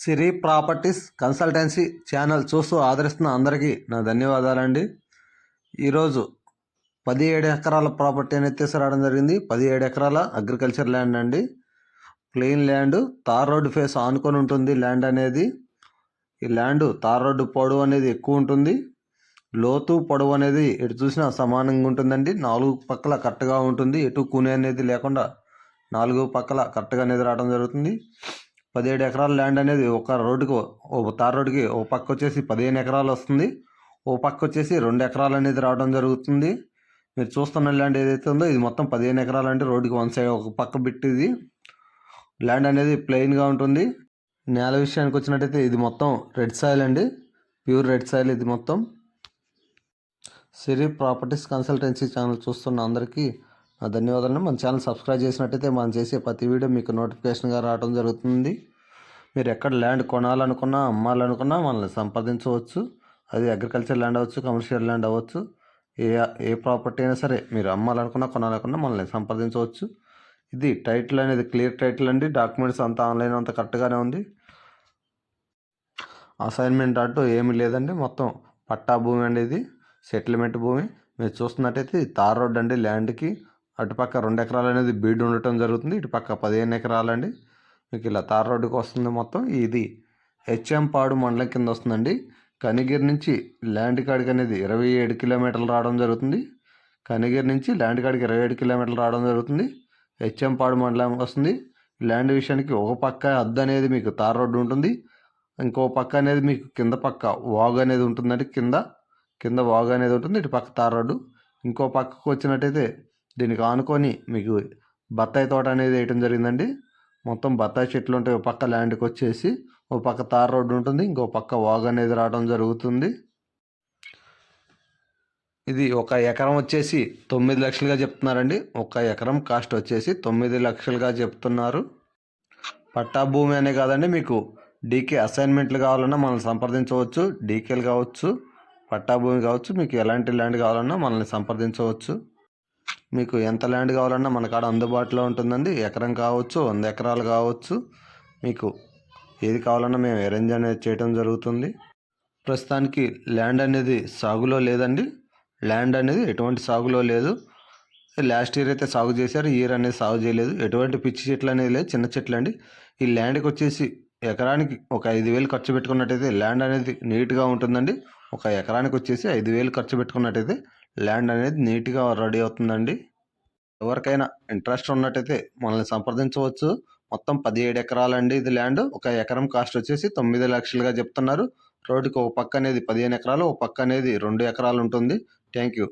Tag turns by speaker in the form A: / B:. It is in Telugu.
A: సిరి ప్రాపర్టీస్ కన్సల్టెన్సీ ఛానల్ చూస్తూ ఆదరిస్తున్న అందరికీ నా ధన్యవాదాలండి. ఈరోజు పదిహేడు ఎకరాల ప్రాపర్టీ అనేది తీసుకురావడం జరిగింది. పదిహేడు ఎకరాల అగ్రికల్చర్ ల్యాండ్ అండి. Plain land tar road face ఆనుకొని ఉంటుంది ల్యాండ్ అనేది. ఈ ల్యాండ్ తార్ రోడ్డు పొడవు అనేది ఎక్కువ ఉంటుంది. లోతు పొడవు అనేది ఎటు చూసినా సమానంగా ఉంటుందండి. నాలుగు పక్కల కరెక్ట్గా ఉంటుంది. ఎటు కూనే అనేది లేకుండా నాలుగు పక్కల కరెక్ట్గా అనేది రావడం జరుగుతుంది. పదిహేడు ఎకరాల ల్యాండ్ అనేది ఒక రోడ్డుకు ఒక తార్ రోడ్డుకి ఒక పక్క వచ్చేసి పదిహేను ఎకరాలు వస్తుంది. ఓ పక్క వచ్చేసి రెండు ఎకరాలు అనేది రావడం జరుగుతుంది. మీరు చూస్తున్న ల్యాండ్ ఏదైతే ఉందో ఇది మొత్తం పదిహేను ఎకరాలు అంటే రోడ్డుకి వన్ సైడ్ ఒక పక్క బిట్ ఇది. ల్యాండ్ అనేది ప్లెయిన్గా ఉంటుంది. నేల విషయానికి వచ్చినట్టయితే ఇది మొత్తం రెడ్ సాయిల్ అండి. ప్యూర్ రెడ్ సాయిల్ ఇది మొత్తం. సిరి ప్రాపర్టీస్ కన్సల్టెన్సీ ఛానల్ చూస్తున్న అందరికీ నా ధన్యవాదాలు. మన ఛానల్ సబ్స్క్రైబ్ చేసినట్టయితే మనం చేసే ప్రతి వీడియో మీకు నోటిఫికేషన్గా రావడం జరుగుతుంది. మీరు ఎక్కడ ల్యాండ్ కొనాలనుకున్నా అమ్మాలనుకున్నా మనల్ని సంప్రదించవచ్చు. అది అగ్రికల్చర్ ల్యాండ్ అవ్వచ్చు కమర్షియల్ ల్యాండ్ అవ్వచ్చు. ఏ ఏ ప్రాపర్టీ అయినా సరే మీరు అమ్మాలనుకున్నా కొనాలనుకున్నా మనల్ని సంప్రదించవచ్చు. ఇది టైటిల్ అనేది క్లియర్ టైటిల్ అండి. డాక్యుమెంట్స్ అంతా ఆన్లైన్ అంతా కరెక్ట్గానే ఉంది. అసైన్మెంట్ అంటూ ఏమీ లేదండి. మొత్తం పట్టా భూమి అండి ఇది. సెటిల్మెంట్ భూమి. మీరు చూస్తున్నట్టయితే తార్ రోడ్ అండి ల్యాండ్కి. అటుపక్క రెండు ఎకరాలు అనేది బీడ్ ఉండటం జరుగుతుంది ఇటుపక్క పదిహేను ఎకరాలండి మీకు ఇలా తార్ రోడ్డుకి వస్తుంది మొత్తం. ఇది హెచ్ఎం పాడు మండలం కింద వస్తుందండి. కనిగిరి నుంచి ల్యాండ్ కాడికి అనేది ఇరవై ఏడు కిలోమీటర్లు రావడం జరుగుతుంది. కనిగిరి నుంచి ల్యాండ్ కాడికి ఇరవై ఏడు కిలోమీటర్లు రావడం జరుగుతుంది. హెచ్ఎం పాడు మండలం వస్తుంది. ల్యాండ్ విషయానికి ఒక పక్క అద్దు అనేది మీకు తార్ రోడ్డు ఉంటుంది. ఇంకో పక్క అనేది మీకు కింద పక్క వాగు అనేది ఉంటుందండి. కింద కింద వాగు అనేది ఉంటుంది ఇటు పక్క తార్ రోడ్డు. ఇంకో పక్కకు వచ్చినట్టయితే దీనికి ఆనుకొని మీకు బత్తాయి తోట అనేది వేయటం జరిగిందండి. మొత్తం బత్తాయి చెట్లు ఉంటాయి. ఒక పక్క ల్యాండ్కి వచ్చేసి ఒక పక్క తార్ రోడ్డు ఉంటుంది. ఇంకో పక్క వాగ్ అనేది రావడం జరుగుతుంది. ఇది ఒక ఎకరం వచ్చేసి తొమ్మిది లక్షలుగా చెప్తున్నారండి. ఒక ఎకరం కాస్ట్ వచ్చేసి తొమ్మిది లక్షలుగా చెప్తున్నారు. పట్టా భూమి అనే కాదండి. మీకు డీకే అసైన్మెంట్లు కావాలన్నా మనల్ని సంప్రదించవచ్చు. డీకేలు కావచ్చు పట్టా భూమి కావచ్చు మీకు ఎలాంటి ల్యాండ్ కావాలన్నా మనల్ని సంప్రదించవచ్చు. మీకు ఎంత ల్యాండ్ కావాలన్నా మన కాడ అందుబాటులో ఉంటుందండి. ఎకరం కావచ్చు వంద ఎకరాలు కావచ్చు. మీకు ఏది కావాలన్నా మేము అరేంజ్ అనేది చేయడం జరుగుతుంది. ప్రస్తుతానికి ల్యాండ్ అనేది సాగులో లేదండి. ల్యాండ్ అనేది ఎటువంటి సాగులో లేదు. లాస్ట్ ఇయర్ అయితే సాగు చేశారు ఇయర్ అనేది సాగు చేయలేదు. ఎటువంటి పిచ్చి చెట్లు అనేది లేదు చిన్న చెట్లు అండి. ఈ ల్యాండ్కి వచ్చేసి ఎకరానికి ఒక ఐదు వేలు ఖర్చు పెట్టుకున్నట్టయితే ల్యాండ్ అనేది నీట్గా ఉంటుందండి. ఒక ఎకరానికి వచ్చేసి ఐదు వేలు ఖర్చు పెట్టుకున్నట్టయితే ల్యాండ్ అనేది నీట్గా రెడీ అవుతుందండి. ఎవరికైనా ఇంట్రెస్ట్ ఉన్నట్టయితే మనల్ని సంప్రదించవచ్చు. మొత్తం పదిహేడు ఎకరాలండి ఇది ల్యాండ్. ఒక ఎకరం కాస్ట్ వచ్చేసి తొమ్మిది లక్షలుగా చెప్తున్నారు. రోడ్డుకి ఒక పక్క అనేది పదిహేను ఎకరాలు ఒక పక్క అనేది రెండు ఎకరాలు ఉంటుంది. Thank you.